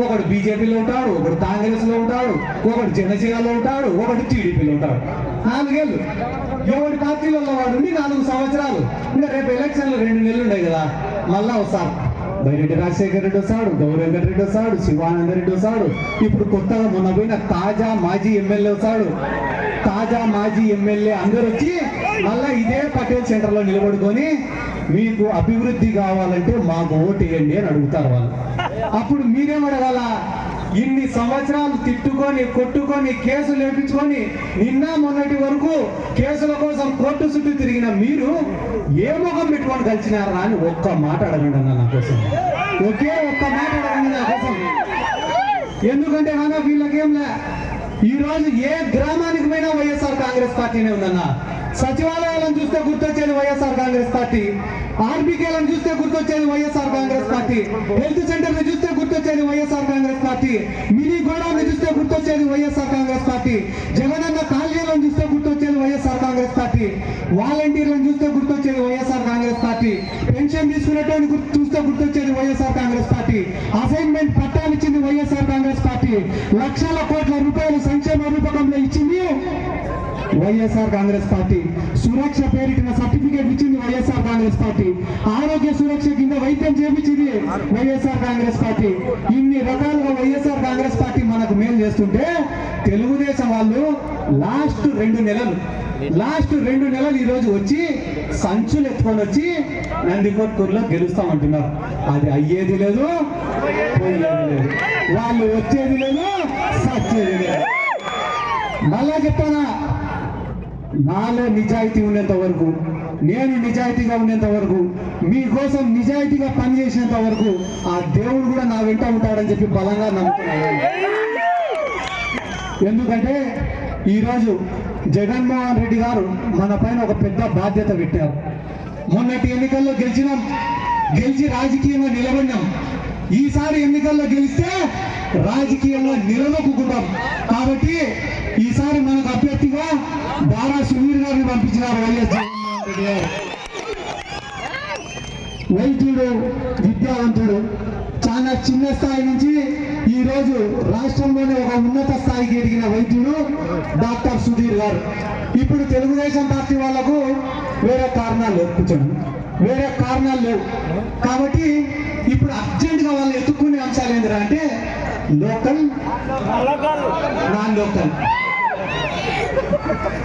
ఒకడు బీజేపీలో ఉంటాడు ఒకడు కాంగ్రెస్లో ఉంటాడు ఒకడు జనసేనలో ఉంటాడు ఒకడు టీడీపీలో ఉంటాడు. నాలుగేళ్ళు. ఎవరి పార్టీలలో వాడు నాలుగు సంవత్సరాలు. ఇంకా రేపు ఎలక్షన్లు రెండు నెలలు ఉన్నాయి కదా. మళ్ళా వస్తారు బైరెడ్డి రాజశేఖర రెడ్డి వస్తాడు గౌరేందర్ రెడ్డి వస్తాడు శివానంద రెడ్డి వస్తాడు. ఇప్పుడు కొత్తగా మొన్న పోయిన తాజా మాజీ ఎమ్మెల్యే వస్తాడు. తాజా మాజీ ఎమ్మెల్యే అందరూ వచ్చి మళ్ళా ఇదే పటేల్ సెంటర్లో నిలబడుకొని మీకు అభివృద్ధి కావాలంటే మాకు ఓటేయండి అని అడుగుతారు వాళ్ళు. అప్పుడు మీరేమడగల ఇన్ని సంవత్సరాలు తిట్టుకొని కొట్టుకొని కేసులు వేపించుకొని నిన్న మొన్నటి వరకు కేసుల కోసం కోర్టు చుట్టూ తిరిగిన మీరు ఏ ముఖం పెట్టుకొని కలిసినారా అని ఒక్క మాట అడగండి అన్న నా కోసం. ఒకే ఒక్క మాట అడగండి నా కోసం. ఎందుకంటే నాన్న వీళ్ళకేం లే? ఈ రోజు ఏ గ్రామానికి పోయినా వైఎస్ఆర్ కాంగ్రెస్ పార్టీనే ఉందన్న. సచివాలయాలను చూస్తే గుర్తొచ్చేది వైఎస్ఆర్ కాంగ్రెస్ పార్టీ. ఆర్బీకేలను చూస్తే గుర్తొచ్చేది వైఎస్ఆర్ కాంగ్రెస్ పార్టీ. హెల్త్ సెంటర్ని చూస్తే గుర్తొచ్చేది YSR Congress party. Mini godown చూస్తే గుర్తొచ్చేది వైఎస్ఆర్ కాంగ్రెస్ పార్టీ. జగనన్న కాలనీలను చూస్తే గుర్తొచ్చేది వైఎస్ఆర్ పార్టీ. వాలంటీర్లను చూస్తే గుర్తొచ్చేది వైఎస్ఆర్ కాంగ్రెస్ పార్టీ. పెన్షన్ తీసుకునేటువంటి చూస్తే గుర్తొచ్చేది వైఎస్ఆర్ కాంగ్రెస్ పార్టీ. అసైన్మెంట్ పట్టాలిచ్చింది వైఎస్ఆర్ కాంగ్రెస్ పార్టీ. లక్షల కోట్ల రూపాయలు సంక్షేమ రూపకంలో ఇచ్చింది వైఎస్ఆర్ కాంగ్రెస్ పార్టీ. సురక్ష పేరిటిన సర్టిఫికేట్ ఇచ్చింది వైఎస్ఆర్ కాంగ్రెస్ పార్టీ. ఆరోగ్య సురక్ష కింద వైద్యం చేపించింది వైఎస్ఆర్ కాంగ్రెస్ పార్టీ. ఇన్ని రకాలుగా వైఎస్ఆర్ కాంగ్రెస్ పార్టీ మనకు మేలు చేస్తుంటే తెలుగుదేశం వాళ్ళు లాస్ట్ రెండు నెలలు లాస్ట్ రెండు నెలలు ఈ రోజు వచ్చి సంచులు ఎత్తుకొని వచ్చి నందికొట్కూరులో గెలుస్తామంటున్నారు. అది అయ్యేది లేదు వాళ్ళు వచ్చేది లేదు సచ్చేది లేదు. మళ్ళా చెప్తానా? నాలో నిజాయితీ ఉన్నంత వరకు నేను నిజాయితీగా ఉన్నంత వరకు మీకోసం నిజాయితీగా పనిచేసేంత వరకు ఆ దేవుడు కూడా నా వెంట ఉంటాడని చెప్పి బలంగా నమ్ముతున్నాను. ఎందుకంటే ఈరోజు జగన్మోహన్ రెడ్డి గారు మన పైన ఒక పెద్ద బాధ్యత పెట్టారు. మొన్నటి ఎన్నికల్లో గెలిచినాం గెలిచి రాజకీయంగా నిలబడినాం. ఈసారి ఎన్నికల్లో గెలిస్తే రాజకీయంగా నిలదొక్కుంటాం కాబట్టి ఈసారి మనకు అభ్యర్థిగా దారా సునీల్ గారిని పంపించినారు వైఎస్ జగన్మోహన్ రెడ్డి గారు. వైద్యుడు విద్యావంతుడు చాలా చిన్న స్థాయి నుంచి ఈ రోజు రాష్ట్రంలోనే ఒక ఉన్నత స్థాయికి ఎదిగిన వైద్యుడు డాక్టర్ సుధీర్ గారు. ఇప్పుడు తెలుగుదేశం పార్టీ వాళ్ళకు వేరే కారణాలు లేవు కూర్చోండి వేరే కారణాలు లేవు. కాబట్టి ఇప్పుడు అర్జెంట్గా వాళ్ళు ఎత్తుక్కునే అంశాలు ఏంటంటే అంటే లోకల్ నాన్ లోకల్.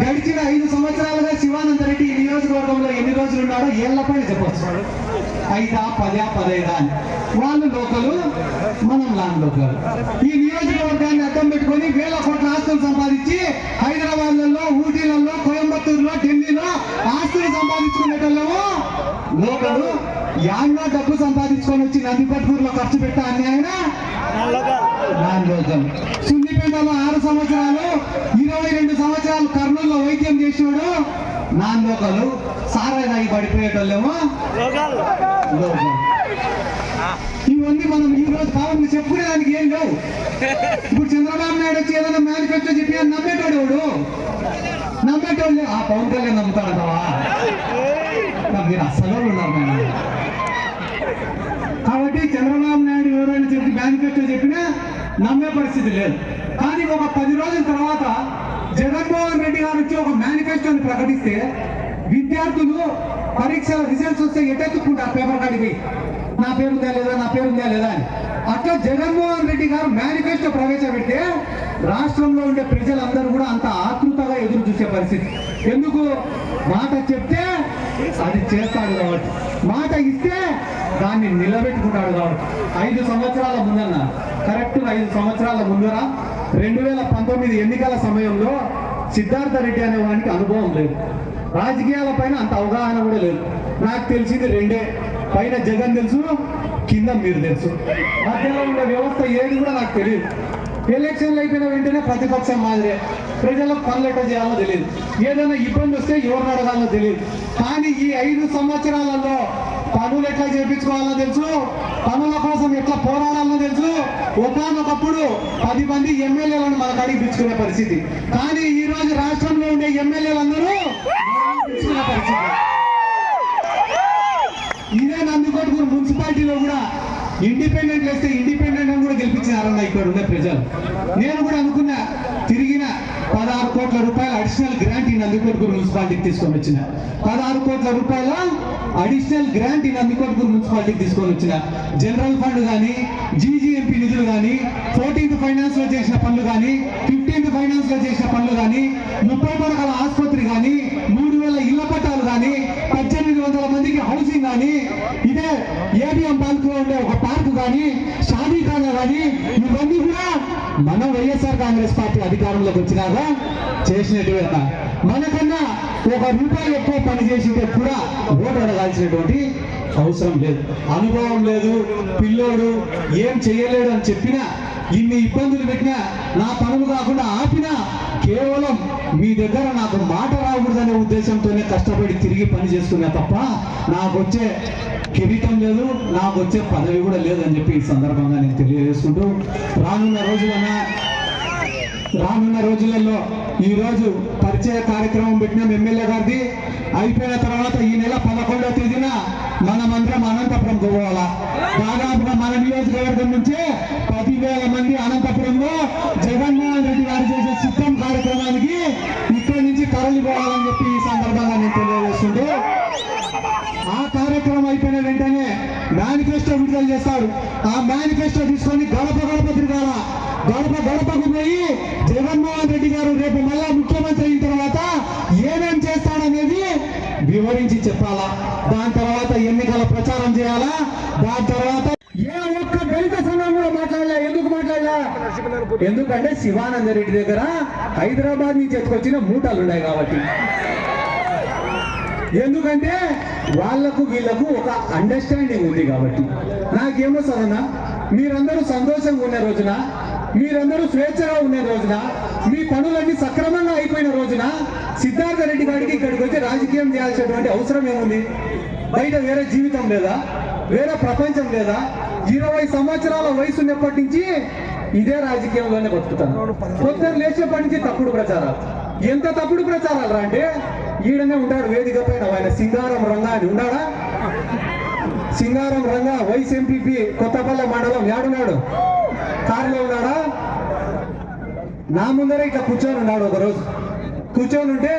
గడిచిన ఐదు సంవత్సరాలుగా శివానంద రెడ్డి ఈ నియోజకవర్గంలో ఎన్ని రోజులు ఉన్నాడో ఏళ్ళ పైన చెప్పొచ్చు. ఐదా పదా పదైదా అని. వాళ్ళు లోకలు మనం లాంగ్ లోకల్. ఈ నియోజకవర్గాన్ని అడ్డం పెట్టుకొని వేల కోట్ల ఆస్తులు సంపాదించి హైదరాబాద్లలో ఊటీలలో కోయంబత్తూరులో ఢిల్లీలో ఆస్తులు సంపాదించుకునేటోళ్ళము. లోకలు యాన్నో డబ్బు సంపాదించుకొని వచ్చి నందిపట్పూర్లో ఖర్చు పెట్టా అన్యాయన నాన్ లోకల్. సున్నిపేటలో ఆరు సంవత్సరాలు ఇరవై రెండు సంవత్సరాలు కర్నూలులో శిష్యుడు నాన్నోకలు నాన్ సారాయి తాగి పడిపోయేటోళ్ళేమో. ఇవన్నీ మనం ఈ రోజు కావాలని చెప్పుకునేదానికి ఏం లేవు. ఇప్పుడు చంద్రబాబు నాయుడు వచ్చి ఏదైనా మేనిఫెస్టో చెప్పి అని నమ్మేటోడు ఎవడు? నమ్మేటోళ్ళు. ఆ పవన్ కళ్యాణ్ నమ్ముతాడు మీరు అసలు ఉన్నారు కాబట్టి చంద్రబాబు నాయుడు ఎవరైనా చెప్పి మేనిఫెస్టో చెప్పినా నమ్మే పరిస్థితి లేదు. కానీ ఒక పది రోజుల తర్వాత జగన్మోహన్ రెడ్డి గారు వచ్చి ఒక మేనిఫెస్టోని ప్రకటిస్తే విద్యార్థులు పరీక్షల రిజల్ట్స్ వస్తే ఎటెత్తుకుంటారు? పేపర్ కాడికి నా పేరు ఉందా లేదా? నా పేరు ఉందా లేదా అని. అట్లా జగన్మోహన్ రెడ్డి గారు మేనిఫెస్టో ప్రవేశపెడితే రాష్ట్రంలో ఉండే ప్రజలందరూ కూడా అంత ఆతృతగా ఎదురు చూసే పరిస్థితి. ఎందుకు? మాట చెప్తే అది చేస్తాడు కాబట్టి. మాట ఇస్తే దాన్ని నిలబెట్టుకుంటాడు కాబట్టి. ఐదు సంవత్సరాల ముందన్న. కరెక్ట్ ఐదు సంవత్సరాల ముందర రెండు వేల పంతొమ్మిది ఎన్నికల సమయంలో సిద్ధార్థ రెడ్డి అనే వానికి అనుభవం లేదు. రాజకీయాల పైన అంత అవగాహన కూడా లేదు. నాకు తెలిసింది రెండే. పైన జగన్ తెలుసు కింద మీరు తెలుసు. మధ్యలో ఉండే వ్యవస్థ ఏది కూడా నాకు తెలియదు. ఎలక్షన్లు అయిపోయిన వెంటనే ప్రతిపక్షం మాదిరే ప్రజలకు పనులు ఎట్లా చేయాలో తెలియదు. ఏదైనా ఇబ్బంది వస్తే ఎవరిని అడగాలో తెలియదు. కానీ ఈ ఐదు సంవత్సరాలలో పనులు ఎట్లా చేపించుకోవాలో తెలుసు? పనుల కోసం ఎట్లా పోరాడాలో తెలుసు? ఒకనొకప్పుడు పది మంది ఎమ్మెల్యేలను మన కాడికి పరిస్థితి. కానీ ఈ రోజు రాష్ట్రంలో ఉండే ఎమ్మెల్యేలందరూ పిలుచుకునే పరిస్థితి. ఇదే నందికొట్కూరు మున్సిపాలిటీలో కూడా ఇండిపెండెంట్ వేస్తే ఇండిపెండెంట్ అని కూడా గెలిపించినారన్న ఇక్కడ ఉన్న ప్రజలు. నేను కూడా అనుకున్నా తిరిగిన పదహారు కోట్ల రూపాయల అడిషనల్ గ్రాంట్ మున్సిపాలిటీకి తీసుకొని వచ్చిన. పదహారు కోట్ల రూపాయల అడిషనల్ గ్రాంట్ ఈ నందికొట్కూరు మున్సిపాలిటీకి తీసుకొని వచ్చిన. జనరల్ ఫండ్ కానీ జీజీఎంపీ నిధులు కానీ ఫోర్టీన్త్ ఫైనాన్స్లో చేసిన పనులు కానీ ఫిఫ్టీన్త్ ఫైనాన్స్గా చేసిన పనులు కానీ ముప్పై పడకల ఆసుపత్రి కానీ మూడు వేల ఇళ్ళ పట్టాలు కానీ పద్దెనిమిది వందల మందికి హౌసింగ్ కానీ ఇదే ఏబిఎం పార్క్లో ఉండే ఒక పార్క్ కానీ షాదీఖానా కానీ ఇవన్నీ కూడా మన వైఎస్ఆర్ కాంగ్రెస్ పార్టీ అధికారంలోకి వచ్చినాక చేసినట్టుగా మనకన్నా ఒక రూపాయి ఎక్కువ పని చేసింటే కూడా ఓటు అడగాల్సినటువంటి అవసరం లేదు. అనుభవం లేదు. పిల్లోడు ఏం చేయలేడు అని చెప్పినా ఇన్ని ఇబ్బందులు పెట్టినా నా పనులు కాకుండా ఆపినా కేవలం మీ దగ్గర నాకు మాట రాకూడదనే ఉద్దేశంతోనే కష్టపడి తిరిగి పని చేసుకున్నా తప్ప నాకు వచ్చే కిరీటం లేదు నాకు వచ్చే పదవి కూడా లేదని చెప్పి ఈ సందర్భంగా నేను తెలియజేసుకుంటూ రానున్న రోజులన రానున్న రోజులలో ఈ రోజు పరిచయ కార్యక్రమం పెట్టిన ఎమ్మెల్యే గారిది అయిపోయిన తర్వాత ఈ నెల పదకొండవ తేదీన మనమందరం అనంతపురం పోవాలా. దాదాపుగా మన నియోజకవర్గం నుంచే పదివేల మంది అనంతపురం వివరించి చెప్పాలా? దాని తర్వాత ఎన్నికల ప్రచారం చేయాలా? దాని తర్వాత ఏ ఒక్క దళిత సంఘంలో కూడా మాట్లాడలే. ఎందుకు మాట్లాడలే? ఎందుకంటే శివానంద రెడ్డి దగ్గర హైదరాబాద్ నుంచి ఎత్తుకొచ్చిన మూటలు ఉన్నాయి కాబట్టి. ఎందుకంటే వాళ్ళకు వీళ్ళకు ఒక అండర్స్టాండింగ్ ఉంది కాబట్టి. నాకేమో సదనా మీరందరూ సంతోషంగా ఉన్న రోజున మీరందరూ స్వేచ్ఛగా ఉన్న రోజున మీ పనులన్నీ సక్రమంగా అయిపోయిన రోజున సిద్ధార్థ రెడ్డి గారికి ఇక్కడికి వచ్చి రాజకీయం చేయాల్సినటువంటి అవసరం ఏముంది? బయట వేరే జీవితం లేదా? వేరే ప్రపంచం లేదా? ఇరవై సంవత్సరాల వయసు ఉన్నప్పటి నుంచి ఇదే రాజకీయంలోనే బతుకుతాను. పొద్దున్న లేచినప్పటి నుంచి తప్పుడు ప్రచారాలు. ఎంత తప్పుడు ప్రచారాలు రా అంటే ఈడనే ఉంటాడు వేదిక పైన ఆయన. సింగారం రంగా అని ఉన్నాడా? సింగారం రంగా వైస్ ఎంపీపీ కొత్తపల్లె మండలం యాడున్నాడు? కారులో ఉన్నాడా? నా ముందరే ఇట్లా కూర్చొని ఉన్నాడు ఒకరోజు. కూర్చొని ఉంటే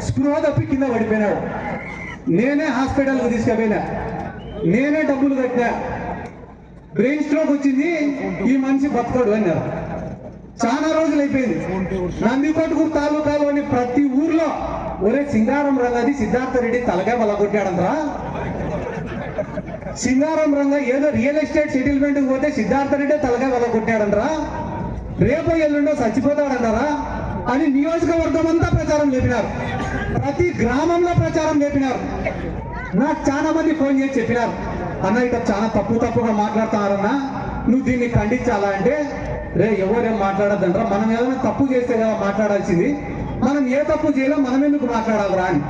స్పృహ తప్పి కింద పడిపోయినాడు. నేనే హాస్పిటల్కి తీసుకుపోయినా నేనే డబ్బులు కట్టినా. బ్రెయిన్ స్ట్రోక్ వచ్చింది. ఈ మనిషి బతకడు అన్నారు. చాలా రోజులు అయిపోయింది. నందికొట్టుకూరు తాలూకాలోని ప్రతి ఊర్లో ఒరే సింగారం రంగది సిద్ధార్థ రెడ్డి తలకాయ బలగొట్టాడంట్రా సింగారం రంగ ఏదో రియల్ ఎస్టేట్ సెటిల్మెంట్ పోతే సిద్ధార్థ రెడ్డి తలకాయ బలగొట్టాడంట్రా రేపు ఎల్లుండో చచ్చిపోతాడంటారా? అని నియోజకవర్గం అంతా ప్రచారం లేపినారు. ప్రతి గ్రామంలో ప్రచారం లేపినారు. నాకు చాలా మంది ఫోన్ చేసి చెప్పినారు. అన్న ఇట్లా చాలా తప్పు తప్పుగా మాట్లాడుతున్నారన్నా. నువ్వు దీన్ని ఖండించాలా అంటే రే ఎవరేం మాట్లాడద్దంటారా? మనం ఏదైనా తప్పు చేస్తే కదా మాట్లాడాల్సింది. మనం ఏ తప్పు చేయలేం మనం ఎందుకు మాట్లాడాలరా అని.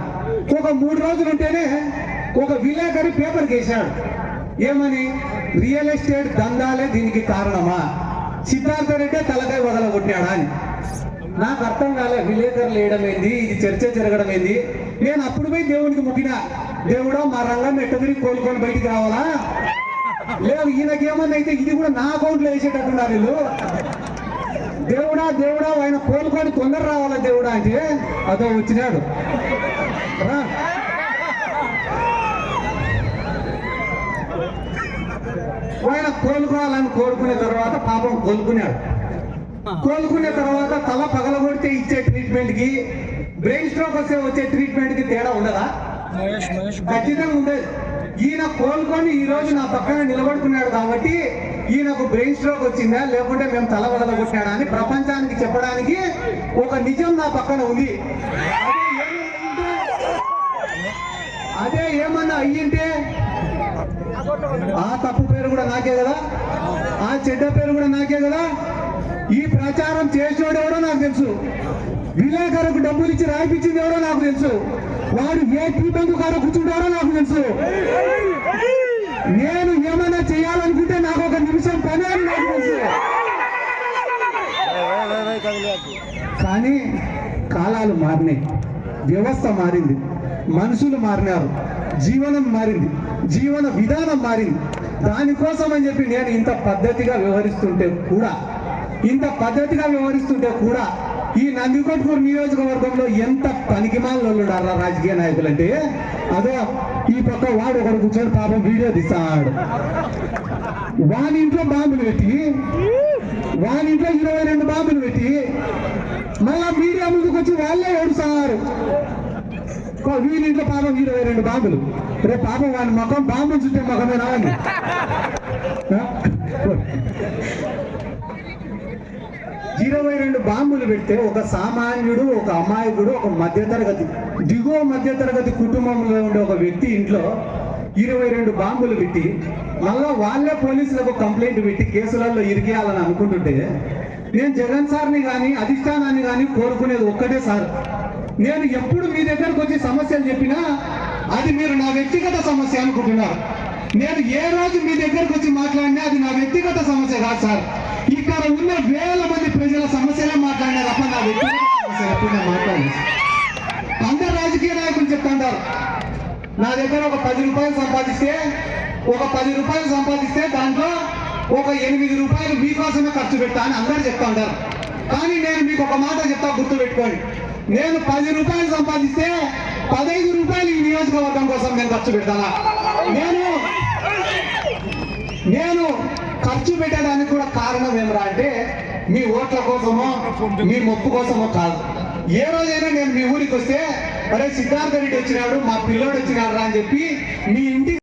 ఒక మూడు రోజులు ఉంటేనే ఒక విలేకరి పేపర్ వేశాడు ఏమని? రియల్ ఎస్టేట్ దందాలే దీనికి కారణమా? సిద్ధార్థ రెడ్డి తలకాయ వదలగొట్టాడా అని. నాకు అర్థం కాలే విలేకరులు వేయడం ఏంది ఇది చర్చ జరగడం ఏంది నేను అప్పుడు పోయి దేవునికి మొక్కిన దేవుడా మా రంగం ఎట్టదిరి కోలుకొని బయటికి రావాలా? లేదు ఈయనకేమన్నా అయితే ఇది కూడా నా అకౌంట్లో వేసేటట్టున్నారు వీళ్ళు? దేవుడా దేవుడా ఆయన కోలుకొని తొందర రావాలా దేవుడా అంటే అదో వచ్చినాడు. ఆయన కోలుకోవాలని కోరుకునే తర్వాత పాపం కోలుకున్నాడు కోలుకునే తర్వాత తల పగలగొడితే ఇచ్చే ట్రీట్మెంట్కి బ్రెయిన్ స్ట్రోక్ వస్తే వచ్చే ట్రీట్మెంట్కి తేడా ఉండదా? ఖచ్చితంగా ఉండదు. ఈయన కోలుకొని ఈ రోజు నా పక్కన నిలబడుకున్నాడు కాబట్టి ఈయనకు బ్రెయిన్ స్ట్రోక్ వచ్చిందా లేకుంటే మేము తల వదలగొట్టాడా అని ప్రపంచానికి చెప్పడానికి ఒక నిజం నా పక్కన ఉంది. అదే ఏమన్నా అయ్యింటే ఆ తప్పు పేరు కూడా నాకే కదా? ఆ చెడ్డ పేరు కూడా నాకే కదా? ఈ ప్రచారం చేసినోడు ఎవడో నాకు తెలుసు. విలేకరుకు డబ్బులు ఇచ్చి రాయిపించింది ఎవడో నాకు తెలుసు. వాడు ఏ టీ బంకు కాడ నాకు తెలుసు. నేను ఏమైనా చేయాలనుకుంటే నాకు ఒక నిమిషం పని అని నాకు తెలుసు. కానీ కాలాలు మారినాయి. వ్యవస్థ మారింది. మనుషులు మారినారు. జీవనం మారింది. జీవన విధానం మారింది. దానికోసం అని చెప్పి నేను ఇంత పద్ధతిగా వ్యవహరిస్తుంటే కూడా ఇంత పద్ధతిగా వ్యవహరిస్తుంటే కూడా ఈ నందికొట్కూరు నియోజకవర్గంలో ఎంత పనికిమాలలో రాజకీయ నాయకులు అంటే అదో ఈ పక్క వాడు ఒకడు కూర్చొని పాపం వీడియో తీస్తాడు. వాని ఇంట్లో బాంబులు పెట్టి వాని ఇంట్లో ఇరవై రెండు బాంబులు పెట్టి మళ్ళా మీడియా ముందుకు వచ్చి వాళ్ళే ఏడుస్తారు. వీని ఇంట్లో పాపం ఇరవై రెండు బాంబులు. రేపు పాపం వాని ముఖం బాంబు చుట్టే ముఖమే రావండి ఇరవై రెండు బాంబులు పెడితే ఒక సామాన్యుడు ఒక అమాయకుడు ఒక మధ్యతరగతి. దిగువ మధ్యతరగతి కుటుంబంలో ఉండే ఒక వ్యక్తి ఇంట్లో ఇరవై రెండు బాంబులు పెట్టి మళ్ళా వాళ్ళే పోలీసులకు కంప్లైంట్ పెట్టి కేసులలో ఇరికేయాలని అనుకుంటుంటే నేను జగన్ సార్ని కానీ అధిష్టానాన్ని కానీ కోరుకునేది ఒక్కటే సార్. నేను ఎప్పుడు మీ దగ్గరకు వచ్చి సమస్యలు చెప్పినా అది మీరు నా వ్యక్తిగత సమస్య అనుకుంటున్నారు. నేను ఏ రోజు మీ దగ్గరకు వచ్చి మాట్లాడినా అది నా వ్యక్తిగత సమస్య కాదు సార్. ఇక్కడ ఉన్న వేల మంది ప్రజల సమస్యలే మాట్లాడినా తప్ప నా వ్యక్తిగత సమస్య ఎప్పుడు మాట్లాడలేదు. అందరు రాజకీయ నాయకులు చెప్తాంటారు. నా దగ్గర ఒక పది రూపాయలు సంపాదిస్తే ఒక పది రూపాయలు సంపాదిస్తే దాంట్లో ఒక ఎనిమిది రూపాయలు మీకోసమే ఖర్చు పెట్టా అని అందరు చెప్తా ఉంటారు. కానీ నేను మీకు ఒక మాట చెప్తా గుర్తు పెట్టుకోండి నేను పది రూపాయలు సంపాదిస్తే పదహైదు రూపాయలు ఈ నియోజకవర్గం కోసం నేను ఖర్చు పెడతానా? నేను నేను ఖర్చు పెట్టడానికి కూడా కారణం ఏమరా అంటే మీ ఓట్ల కోసమో మీ మొప్పు కోసమో కాదు. ఏ రోజైనా నేను మీ ఊరికి వస్తే అరే సిద్ధార్థ రెడ్డి వచ్చినాడు మా పిల్లోడు వచ్చినాడు అని చెప్పి మీ ఇంటికి